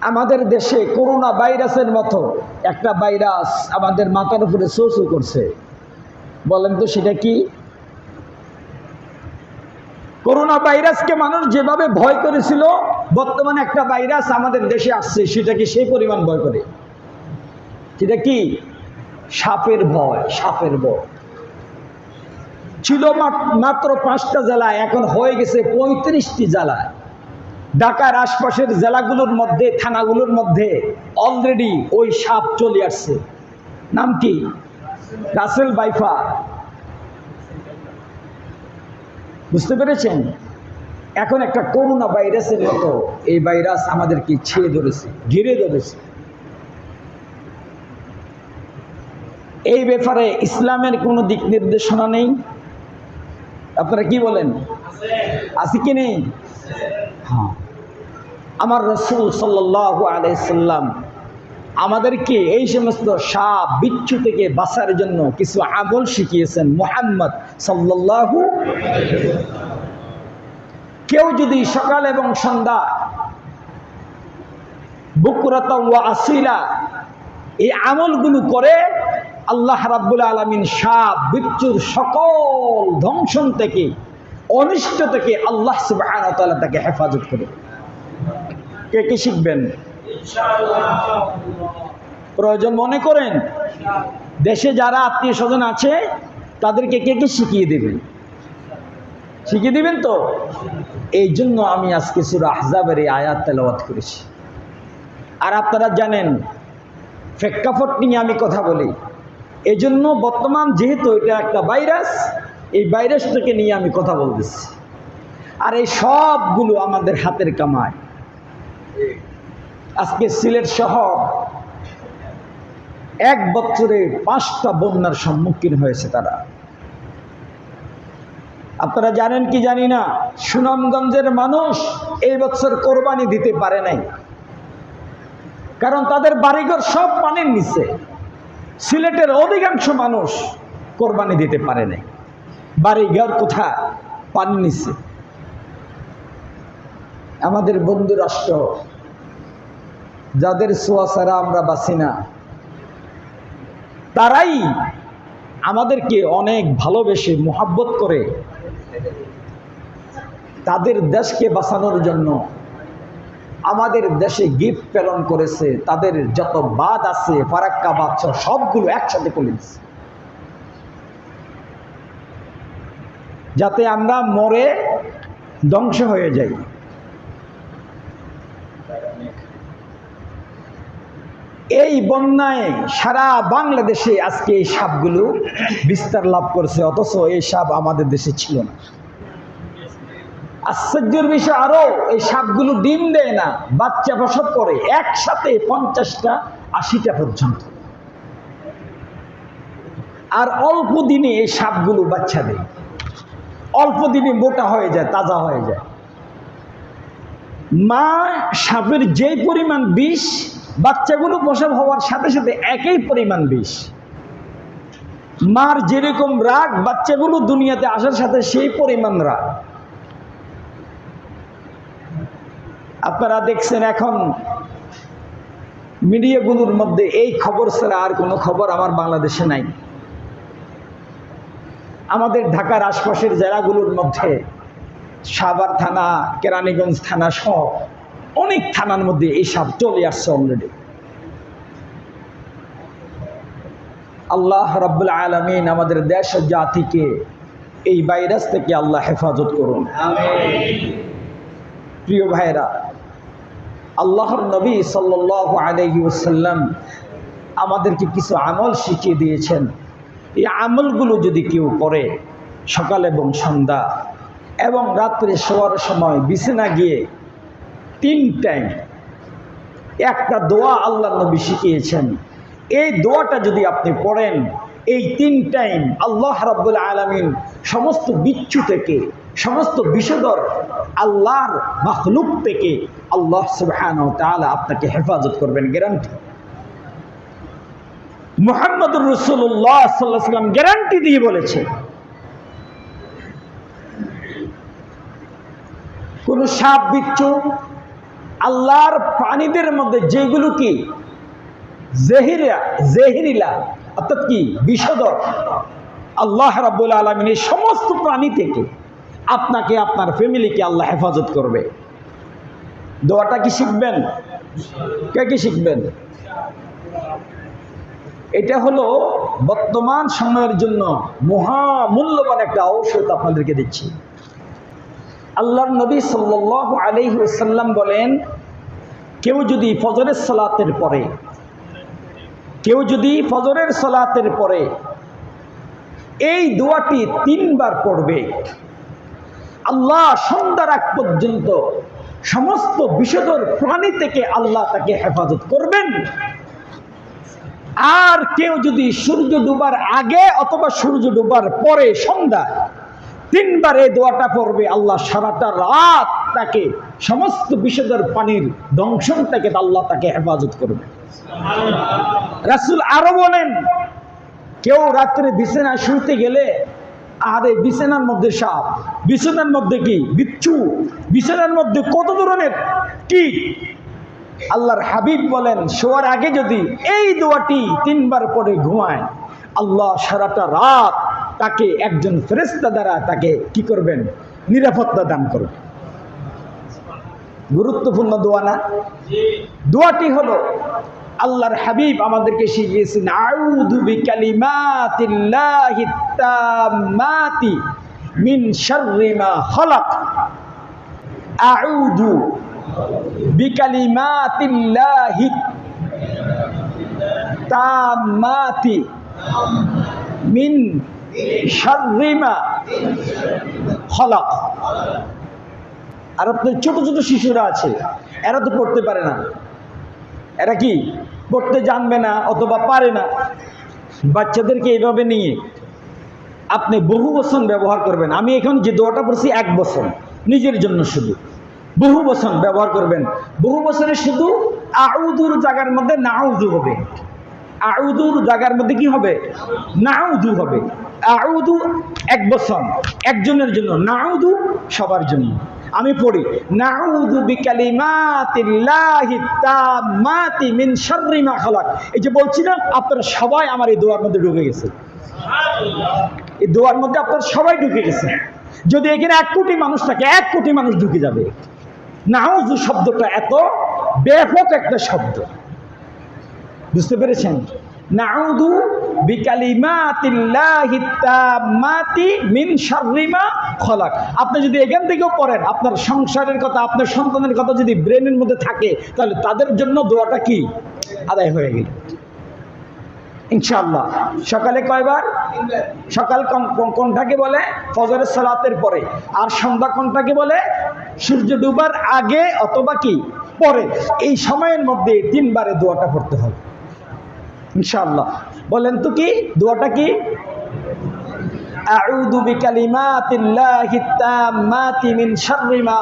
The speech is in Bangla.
আমাদের দেশে করোনা ভাইরাসের মতো একটা ভাইরাস আমাদের মাথার উপরে শোষু করছে। বলেন তো সেটা কি? করোনা ভাইরাসকে মানুষ যেভাবে ভয় করেছিল, বর্তমানে একটা ভাইরাস আমাদের দেশে আসছে সেটাকে সেই পরিমাণ ভয় করে? সেটা কি? সাপের ভয় সাপের ভয়। ছিল মাত- মাত্র পাঁচটা জেলায়, এখন হয়ে গেছে পঁয়ত্রিশটি জেলায়। ঢাকার আশপাশের জেলাগুলোর মধ্যে, থানাগুলোর মধ্যে অলরেডি ওই সাপ চলে আসছে। নাম কি? রাসেল বাইফা। বুঝতে পেরেছেন? এখন একটা করোনা ভাইরাসের মতো এই ভাইরাস আমাদেরকে ছেয়ে ধরেছে, ঘিরে ধরেছে। এই ব্যাপারে ইসলামের কোনো দিক নির্দেশনা নেই। আপনারা কি বলেন? আছে কি নেই? হ্যাঁ। আমার রসুল সাল্লাহ আলাইসাল্লাম আমাদেরকে এই সমস্ত সাপ, বিচ্ছু থেকে বাঁচার জন্য কিছু আমল শিখিয়েছেন মোহাম্মদ সাল্লাল্লাহু কেউ যদি সকাল এবং সন্ধ্যা বুকুরত ওয়া আসিলা এই আমলগুলো করে আল্লাহ রাব্বুল আলমিন সাপ, বিচ্ছুর সকল ধ্বংসন থেকে, অনিষ্ট থেকে আল্লাহ সুবাহ তাকে হেফাজত করে কে কে শিখবেন? প্রয়োজন মনে করেন, দেশে যারা আত্মীয় স্বজন আছে, তাদেরকে কে কে শিখিয়ে দেবেন? শিখিয়ে দিবেন তো? এই জন্য আমি আজকে সুরা আহজাবের এই আয়াত তেলাওয়াত করেছি। আর আপনারা জানেন, প্রেক্ষাপট নিয়ে আমি কথা বলি। এই জন্য বর্তমান যেহেতু এটা একটা ভাইরাস, এই ভাইরাসটাকে নিয়ে আমি কথা বলতেছি। আর এই সবগুলো আমাদের হাতের কামায় আজকে সিলেট শহর এক বছরে পাঁচটা বন্যার সম্মুখীন হয়েছে তারা। আপনারা জানেন কি জানি না? সুনামগঞ্জের মানুষ এই বছর কোরবানি দিতে পারে নাই। কারণ তাদের বাড়িঘর সব পানির নিচে। সিলেটের অধিকাংশ মানুষ কোরবানি দিতে পারে নাই। বাড়িঘর কোথা পানির নিচে। আমাদের বন্ধু রাষ্ট্র, যাদের সোয়া ছাড়া আমরা বাঁচি না, তারাই আমাদেরকে অনেক ভালোবেসে, মোহাব্বত করে তাদের দেশকে বাঁচানোর জন্য আমাদের দেশে গিফট প্রেরণ করেছে, তাদের যত বাদ আছে, ফারাক্কা বাদশা সবগুলো একসাথে করে দিচ্ছে যাতে আমরা মরে ধ্বংস হয়ে যাই। এই বন্যায় সারা বাংলাদেশে আজকে এই সাপগুলো বিস্তার লাভ করছে, অথচ এই সাপ আমাদের দেশে ছিল না। আশ্চর্যের বিষয় আরও, এই সাপগুলো ডিম দেয় না, বাচ্চা প্রসব করে, একসাথে পঞ্চাশটা, আশিটা পর্যন্ত। আর অল্প দিনে এই সাপগুলো বাচ্চা দেয়। অল্প দিনে মোটা হয়ে যায়, তাজা হয়ে যায়। মা সাপের যে পরিমাণ বিষ বাচ্চাগুলো প্রসব হওয়ার সাথে সাথে একই পরিমাণ বিষ। মার যেরকম রাগ, বাচ্চাগুলো দুনিয়াতে আসার সাথে সেই পরিমাণ রাগ। আপনারা দেখছেন এখন মিডিয়াগুলোর মধ্যে এই খবর ছাড়া আর কোনো খবর আমার বাংলাদেশে নাই। আমাদের ঢাকার আশপাশের জেলাগুলোর মধ্যে সাভার থানা, কেরানীগঞ্জ থানা সহ অনেক থানার মধ্যে এই সাপ চলে আসছে অলরেডি আল্লাহ রাব্বুল আলমিন আমাদের দেশ জাতিকে এই ভাইরাস থেকে আল্লাহ হেফাজত করুন। প্রিয় ভাইরা আল্লাহর নবী সাল্লাহ আলহি ওসাল্লাম আমাদেরকে কিছু আমল শিখিয়ে দিয়েছেন। এই আমলগুলো যদি কেউ করে সকাল এবং সন্ধ্যা এবং রাত্রে শোয়ার সময় বিছানা গিয়ে তিন টাইম একটা দোয়া আল্লাহ নবী শিখিয়েছেন। এই দোয়াটা যদি আপনি পড়েন, এই তিন টাইম আল্লাহ রাব্বুল আলমিন সমস্ত বিচ্ছু থেকে, সমস্ত বিষদর আল্লাহর মখলুক থেকে আল্লাহ তাআলা আপনাকে হেফাজত করবেন গ্যারান্টি মোহাম্মদুর রসুল্লাহ সাল্লাহ সাল্লাম গ্যারান্টি দিয়ে বলেছে, কোনো সাপ বিচ্ছু আল্লাহর প্রাণীদের মধ্যে যেগুলো কি? জেহিরা জেহিরিলা, অর্থাৎ কি? বিষদর আল্লাহ রাব্বুল আলমিন এই সমস্ত প্রাণী থেকে আপনাকে, আপনার ফ্যামিলিকে আল্লাহ হেফাজত করবে। দোয়াটা কি শিখবেন? কে কি শিখবেন? এটা হলো বর্তমান সময়ের জন্য মহামূল্যবান একটা ঔষধ আপনাদেরকে দিচ্ছি। আল্লাহর নবী সাল্লাল্লাহু আলাইহি ওয়াসাল্লাম বলেন, কেউ যদি ফজরের সালাতের পরে, কেউ যদি ফজরের সালাতের পরে এই দোয়াটি তিনবার পড়বে, আল্লাহ সন্ধ্যার আগ পর্যন্ত সমস্ত বিষদর প্রাণী থেকে আল্লাহ তাকে হেফাজত করবেন। আর কেউ যদি সূর্য ডুবার আগে অথবা সূর্য ডুবার পরে সন্ধ্যায় তিনবার এই দোয়াটা পড়বে, আল্লাহ সারাটা রাত তাকে সমস্ত বিষদর পানির দংশন থেকে আল্লাহ তাকে হেফাজত করবে। রাসুল আরও বলেন, কেউ রাত্রে বিছানায় শুনতে গেলে, আরে বিছানার মধ্যে সাপ, বিছানার মধ্যে কি? বিচ্ছু, বিছানার মধ্যে কত ধরনের কি আল্লাহর হাবিব বলেন, শোয়ার আগে যদি এই দোয়াটি তিনবার পরে ঘুমায়, আল্লাহ সারাটা রাত তাকে একজন ফেরেস্তা দ্বারা তাকে কি করবেন? নিরাপত্তা দান করবেন। গুরুত্বপূর্ণ দোয়া না? দোয়াটি হলো, আল্লাহর হাবিব আমাদেরকে শিখিয়েছেন, আউযু বিকালিমাতিল্লাহি তাম্মাতি মিন শাররি মা খালাক। আউযু বিকালিমাতিল্লাহি তাম্মাতি মিন আর আপনার ছোট ছোট শিশুরা আছে, এরা তো পড়তে পারে না। এরা কি পড়তে জানবে না অথবা পারে না? বাচ্চাদেরকে এইভাবে নিয়ে আপনি বহু বছর ব্যবহার করবেন। আমি এখন যে দোয়াটা পড়ছি, এক বছর নিজের জন্য শুধু। বহু বছর ব্যবহার করবেন। বহু বছরে শুধু আউদুর জায়গার মধ্যে না নাউদু হবে। আউদুর জায়গার মধ্যে কি হবে? নাউদু হবে। আউদু এক বছর একজনের জন্য। নাউদু সবার জন্য। আমি পড়ি, নাউযু বিকালিমাতিল্লাহি শাররি মা খালাক। এই যে বলছি না, আপনারা সবাই আমার এই দোয়ার মধ্যে ঢুকে গেছে। এই দোয়ার মধ্যে আপনারা সবাই ঢুকে গেছে। যদি এখানে এক কোটি মানুষ থাকে, এক কোটি মানুষ ঢুকে যাবে। নাউযু শব্দটা এত ব্যাপক একটা শব্দ। বুঝতে পেরেছেন? নাউদু আপনি যদি এখান থেকেও পড়েন, আপনার সংসারের কথা, আপনার সন্তানের কথা যদি ব্রেনের মধ্যে থাকে, তাহলে তাদের জন্য দোয়াটা কি? আদায় হয়ে গেল। ইনশাল্লাহ সকালে কয়বার? সকাল কোন- কোন- কোনটাকে বলে? ফজরের সালাতের পরে। আর সন্ধ্যা কোনটাকে বলে? সূর্য ডুবার আগে অথবা কি? পরে। এই সময়ের মধ্যে তিনবারে দোয়াটা পড়তে হবে। ইনশাআল্লাহ। বলেন তো কি? দোয়াটা কি? আউযু বিকালিমাতিল্লাহি তাম্মাতি মিন শাররি মা